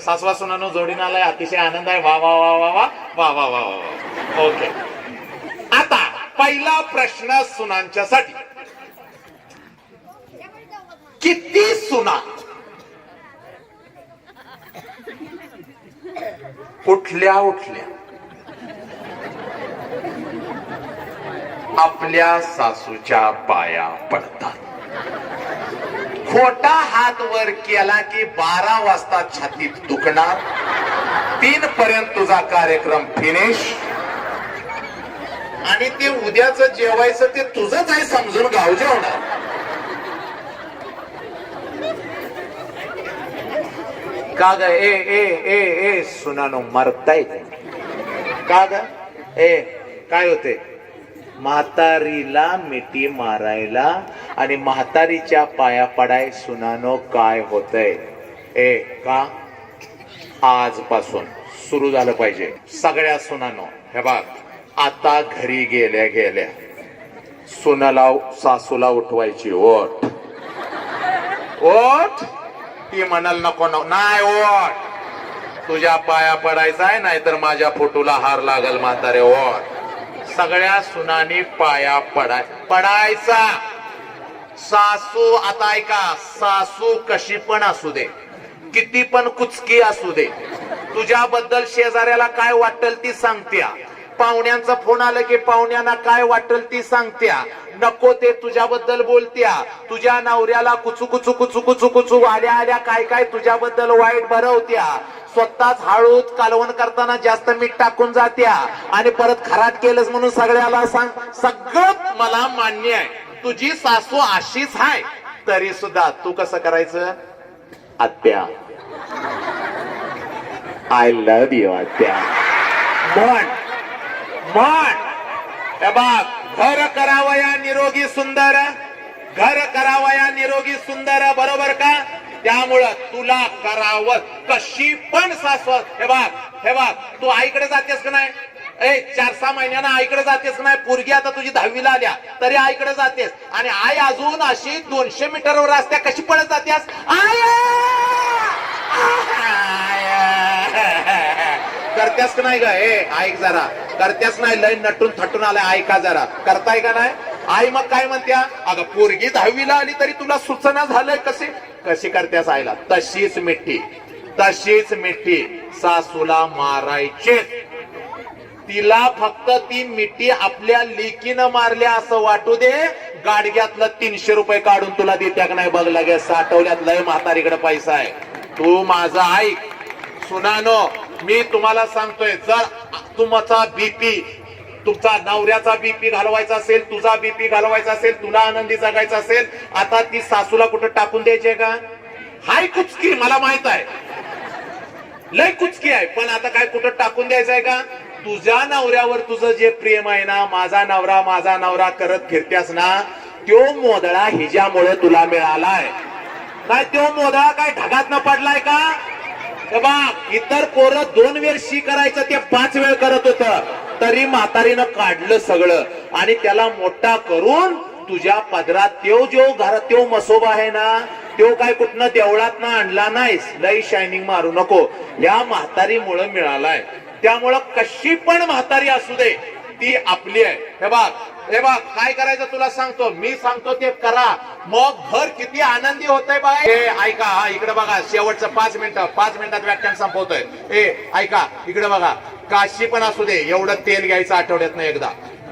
सासवा सुनानो जोडीन आलाय अतिशय आनंद आहे. वा वा वा वा वा. वा वा वा वा ओके. आता पहिला प्रश्न सुनांच्यासाठी. किती सुना? उठल्या उठल्या? आपल्या सासूच्या पाया पडतात. खोटा हात वर केला की बारा वाजता छातीत दुखणार. तीन पर्यंत तुझा कार्यक्रम फिनिश आणि ते उद्याच जेवायचं ते तुझंच आहे समजून गाव जेवणार. का ग? ए ए ए ए सुनानो मरताय. का ग? ए काय होते म्हातारीला मिठी मारायला आणि म्हातारीच्या पाया पडाय सुनानो काय होतंय? ए का? आजपासून सुरू झालं पाहिजे. सगळ्या सुनानो हे बघ. आता घरी गेल्या गेल्या. सुनाला सासूला उठवायची ओठ. ओठ? ती म्हणाल नको नको. नाही ओठ. तुझ्या पाया पडायचा आहे नाहीतर माझ्या फोटोला हार लागल म्हातारे ओठ. सगळ्या सुनानी पाया पडाय पडायचा. सासू आता ऐका सासू कशी पण असू दे किती पण कुचकी असू दे तुझ्याबद्दल शेजाऱ्याला काय वाटेल ती सांगत्या. पाहुण्यांचा फोन आला की पाहुण्यांना काय वाटेल ती सांगत्या. नको ते तुझ्याबद्दल बोलत्या. तुझ्या नवऱ्याला कुचू कुचू कुचू कुचू कुचू आल्या आल्या काय काय तुझ्याबद्दल वाईट भरवत्या. स्वतःच हळूद कालवण करताना जास्त मीठ टाकून जात्या. आणि परत खराट केलंच म्हणून सगळ्याला सांग सगळं मला मान्य आहे. तुझी सासू अशीच आहे तरी सुद्धा तू कसं करायचं? आत्या. आय लव्ह यू आत्या. म्हण म्हण हे बघ घर करावया निरोगी सुंदर. घर करावया निरोगी सुंदर बरोबर का? त्यामुळं तुला करावं कशी पण सासवत हे बघ हे बघ तू आईकडे जातेस का नाही? ए चार सहा महिन्यानं आईकडे जातेस का नाही? पोरगी आता तुझी दहावीला आल्या तरी आईकडे जातेस. आणि आई अजून अशी दोनशे मीटरवर असत्या कशी पळत जातेस? आय! करतेस का नाही ग? ए ऐक जरा. करत्यास नाही लय नटून थटून आलाय. ऐका जरा? करताय का नाही? आई मग काय म्हणत्या? अगं पोरगी दहावीला आली तरी तुला सूचना झालंय कशी? कशी करत्यास आईला? तशीच मिठी. तशीच मिठी. सासूला मारायचे. तिला फक्त ती मिठी आपल्या लेकीनं मारल्या असं वाटू दे. गाडग्यातलं तीनशे रुपये काढून तुला देत्या का नाही? बघ लगेच. साठवल्यात लय म्हातारीकडे पैसा आहे. तू माझा ऐक. सुनानो मी तुम्हाला सांगतोय जर तुमचा बीपी तुमचा नवऱ्याचा बीपी घालवायचा असेल तुझा बीपी घालवायचा असेल तुला आनंदी जगायचा असेल आता ती सासूला कुठं टाकून द्यायची का? हाय कुचकी मला माहीत आहे. लय कुचकी आहे पण आता काय कुठं टाकून द्यायचं आहे का? तुझ्या नवऱ्यावर तुझं जे प्रेम आहे ना माझा नवरा माझा नवरा करत फिरत्यास ना त्यो मोदळा हिज्यामुळे तुला मिळालाय. काय त्यो मोदळा काय ढगात न पडलाय का? हे बा इतर पोरं दोन वेळ शी करायचं ते पाच वेळ करत होत. तरी म्हातारीनं काढलं सगळं. आणि त्याला मोठा करून तुझ्या पदरात त्यो जो घरात त्यो मसोबा आहे ना त्यो काय कुठनं देवळात ना आणला नाहीस. लई शायनिंग मारू नको. या म्हातारीमुळं मिळालाय. त्यामुळं कशी पण म्हातारी असू दे ती आपली आहे. हे बाग हे बाग काय करायचं तुला सांगतो. मी सांगतो ते करा. मग घर किती आनंदी होतंय बघा हे ऐका हा इकडे बघा शेवटचं पाच मिनिटं पाच मिनिटात व्याख्यान संपवतोय. ए ऐका इकडे बघा काशी पण असू दे एवढं तेल घ्यायचं आठवड्यात नाही एकदा.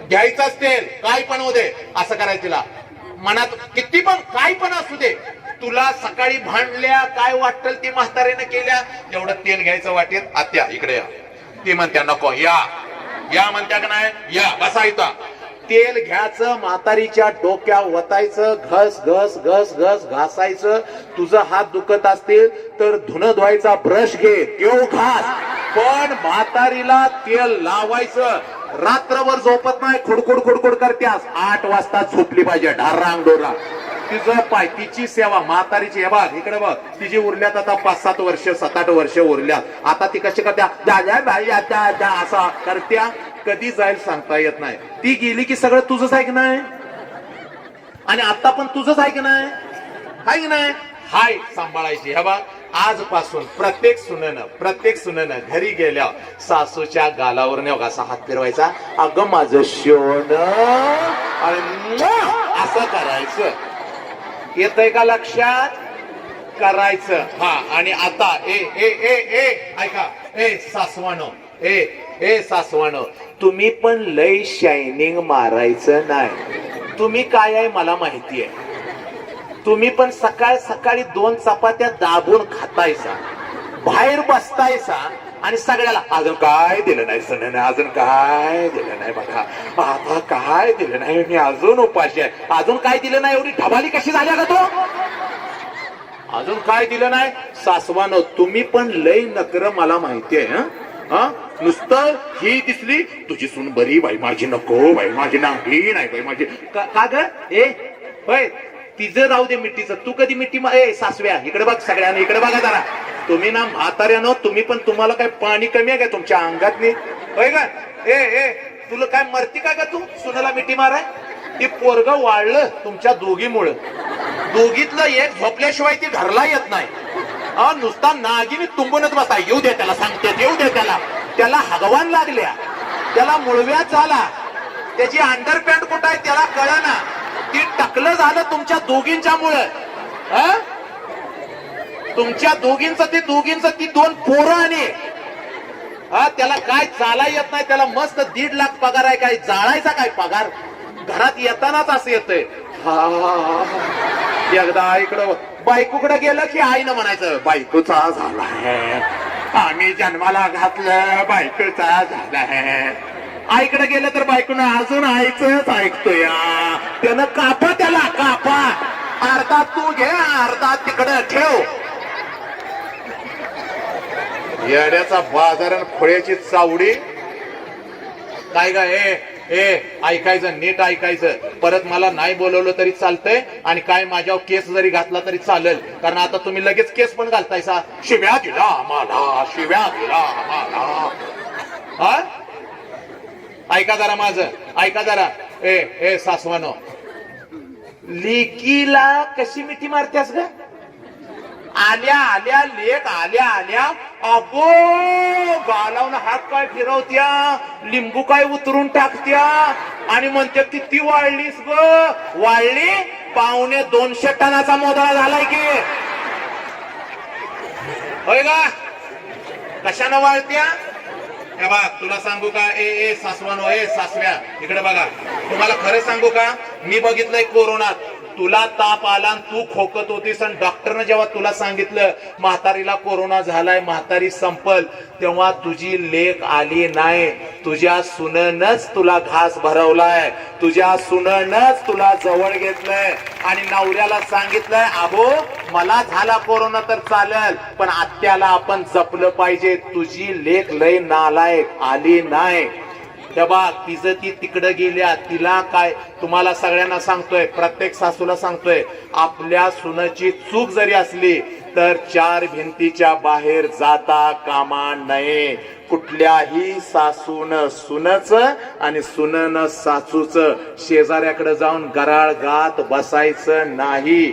घ्यायचंच तेल काय पण होऊ दे असं करायचं तिला. मनात किती पण काय पण असू दे तुला सकाळी भांडल्या काय वाटल ती म्हातारेनं केल्या एवढं तेल घ्यायचं वाटेत आत्या इकडे या. ती म्हणत्या नको या. या म्हणत्या का नाही? या बसा इथं. तेल घ्यायचं म्हातारीच्या डोक्या वतायचं घस घस घस घस घासायचं. तुझं हात दुखत असतील तर धुणं धुवायचा ब्रश घे तेव घास. पण म्हातारीला तेल लावायचं. रात्रभर झोपत नाही खुडखुड खुडखुड करत्यास आठ वाजता झोपली पाहिजे ढारांग डोरा. तिचं पाय तिची सेवा म्हातारीची. हे बघ इकडे बघ. तिची उरल्यात आता पाच सात वर्ष सात आठ वर्ष उरल्यात. आता ती कशी करत्या? दादा आता असा करत्या. कधी जाईल सांगता येत नाही. ती गेली की सगळं तुझंच आहे की नाही? आणि आता पण तुझंच आहे की नाही? हाय की नाही? हाय सांभाळायची. हे बा आजपासून प्रत्येक सुननं प्रत्येक सुननं घरी गेल्या सासूच्या गालावर नेऊ हो असा हात फिरवायचा? अगं माझं शिवण. आणि असं करायचं. येतंय का लक्षात? करायचं. हा आणि आता ए ए ए ए ऐका. ए सासवानो ए हे सासवान तुम्ही पण लय शायनिंग मारायचं नाही. तुम्ही काय आहे मला माहिती आहे. तुम्ही पण सकाळ सकाळी दोन चपात्या दाबून खातायसा बाहेर बसतायसा आणि सगळ्याला अजून काय दिलं नाही सण अजून काय दिलं नाही बघा आता काय दिलं नाही मी अजून उपाशी आहे. अजून काय दिलं नाही एवढी ढबाली कशी झाली का तो? अजून काय दिलं नाही? सासवानं तुम्ही पण लय नकर मला माहिती आहे हा? नुसतं ही दिसली तुझी सून बरी बाई माझी नको बाई माझी नांगली नाही बाई माझी का का ग? ए होय तिचं राहू दे मिट्टीचं तू कधी मिट्टी मा- ए सासव्या इकडे बघ सगळ्यांना इकडे बघा जरा. तुम्ही ना म्हाताऱ्यानो तुम्ही पण तुम्हाला काय पाणी कमी आहे का तुमच्या अंगातनी? होय का ए ए तुला काय मरती का ग तू सुनाला मिठी माराय? ती पोरग वाढलं तुमच्या दोघीमुळं. दोघीतलं एक झोपल्याशिवाय ती घरला येत नाही. हा नुसता नागिनी तुंबूनच बसा. येऊ दे त्याला सांगते ते दे त्याला त्याला हगवान लागल्या त्याला मुळव्या झाला. त्याची अंडरपॅन्ट कुठं आहे त्याला कळना. ती टकलं झालं तुमच्या दोघींच्या मुळे तुमच्या दोघींच ती दोघींच ती दोन पोरं आणि. हा त्याला काय चाला येत नाही त्याला मस्त दीड लाख पगार आहे काय जाळायचा काय पगार? घरात येतानाच असं येतंय. हा, एकदा इकडं बायकोकडे गेलं की आईनं म्हणायचं बायकोचा झालाय. आम्ही जन्माला घातलं बायकोचा झालाय. आईकडे गेलं तर बायकोनं अजून आईच ऐकतोय त्यानं कापा त्याला कापा. अर्धा तू घे अर्धा तिकडं ठेव. येड्याचा बाजार आणि खोळ्याची चावडी. काय काय ए ऐकायचं नीट ऐकायचं. परत मला नाही बोलवलं तरी चालतंय आणि काय माझ्यावर केस जरी घातला तरी चालेल. कारण आता तुम्ही लगेच केस पण घालतायसा. शिव्या दिला आम्हाला शिव्या दिला आम्हाला. हा? ऐका जरा माझं ऐका जरा. ए ए सासवानो. लेकीला कशी मिठी मारतेस ग? आल्या आल्या लेख आल्या आल्या. अगो गालावून हात काय फिरवत्या लिंबू काय उतरून टाकत्या. आणि म्हणते किती वाढलीस ग. वाढली? पावणे दोनशे टनाचा मोदळा झालाय की. होय का? कशानं वाढत्या? हे बघ तुला सांगू का? ए ए सासवानो ए सासव्या इकडे बघा. तुम्हाला खरं सांगू का? मी बघितलंय कोरोनात. तुला ताप आला आणि तू खोकत होतीस आणि डॉक्टरनं जेव्हा तुला सांगितलं म्हातारीला कोरोना झालाय म्हातारी संपल तेव्हा तुझी लेख आली नाही. तुझ्या सुननच तुला घास भरवलाय. तुझ्या सुननच तुला जवळ घेतलंय. आणि नवऱ्याला सांगितलंय आबो मला झाला कोरोना तर चालेल पण आत्याला आपण जपलं पाहिजे. तुझी लेख लय नालायक आली नाही. तेव्हा तिचं ती तिकडं गेल्या तिला काय तुम्हाला सगळ्यांना सांगतोय प्रत्येक सासूला सांगतोय आपल्या सुनाची चूक जरी असली तर चार भिंतीच्या बाहेर जाता कामा नये. कुठल्याही सासून सुनच आणि सुनन सासूच शेजाऱ्याकडे जाऊन गराळ गात बसायचं नाही.